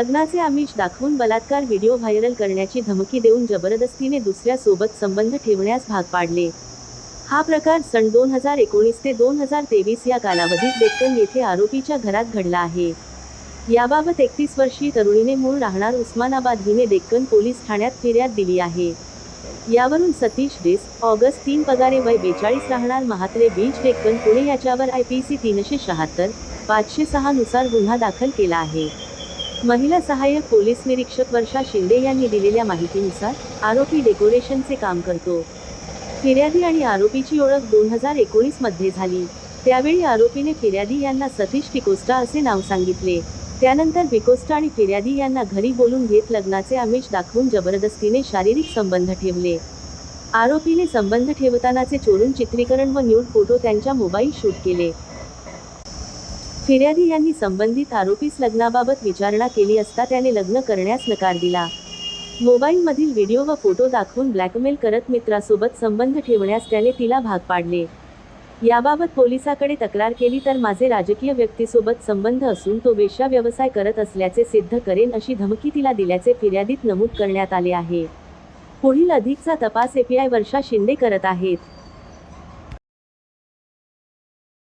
लग्नाचे आमिष दाखवून बलात्कार व्हिडिओ व्हायरल करण्याची धमकी देऊन जबरदस्तीने दुसऱ्या सोबत संबंध ठेवण्यास भाग पाडले. हा प्रकार सन दोन हजार एकोणीस ते दोन हजार तेवीस या कालावधीत डेक्कन येथे आरोपीच्या घरात घडला आहे. याबाबत एकतीस वर्षीय तरुणीने मूळ राहणार उस्मानाबाद हिने डेक्कन पोलीस ठाण्यात फिर्याद दिली आहे. यावरून सतीश डिस ऑगस्ट तीन पगारे वय बेचाळीस राहणार महात्रे बीच डेक्कन पुणे याच्यावर आय पी सी तीनशे शहात्तर पाचशे सहा नुसार गुन्हा दाखल केला आहे. महिला सहाय्यक पोलीस निरीक्षक वर्षा शिंदे यांनी दिलेल्या माहितीनुसार आरोपी डेकोरेशनचे काम करतो. फिर्यादी आणि आरोपीची ओळख दोन हजार एकोणीसमध्ये झाली. त्यावेळी आरोपीने फिर्यादी यांना सतीश टिकोस्टा असे नाव सांगितले. त्यानंतर बिकोस्टा आणि फिर्यादी यांना घरी बोलून घेत लग्नाचे आमिष दाखवून जबरदस्तीने शारीरिक संबंध ठेवले. आरोपीने संबंध ठेवतानाचे चोरून चित्रीकरण व न्यूड फोटो त्यांच्या मोबाईल शूट केले. फिर्यादी यांनी संबंधित आरोपीस लग्नाबाबत विचारणा केली असता त्याने लग्न करण्यास नकार दिला. मोबाईलमधील व्हिडिओ व फोटो दाखवून ब्लॅकमेल करत मित्रासोबत संबंध ठेवण्यास त्याने तिला भाग पाडले. याबाबत पोलिसाकडे तक्रार केली तर माझे राजकीय व्यक्तीसोबत संबंध असून तो वेश्या व्यवसाय करत असल्याचे सिद्ध करेन अशी धमकी तिला दिल्याचे फिर्यादीत नमूद करण्यात आले आहे. पुढील अधिकचा तपास एपीआय वर्षा शिंदे करत आहेत.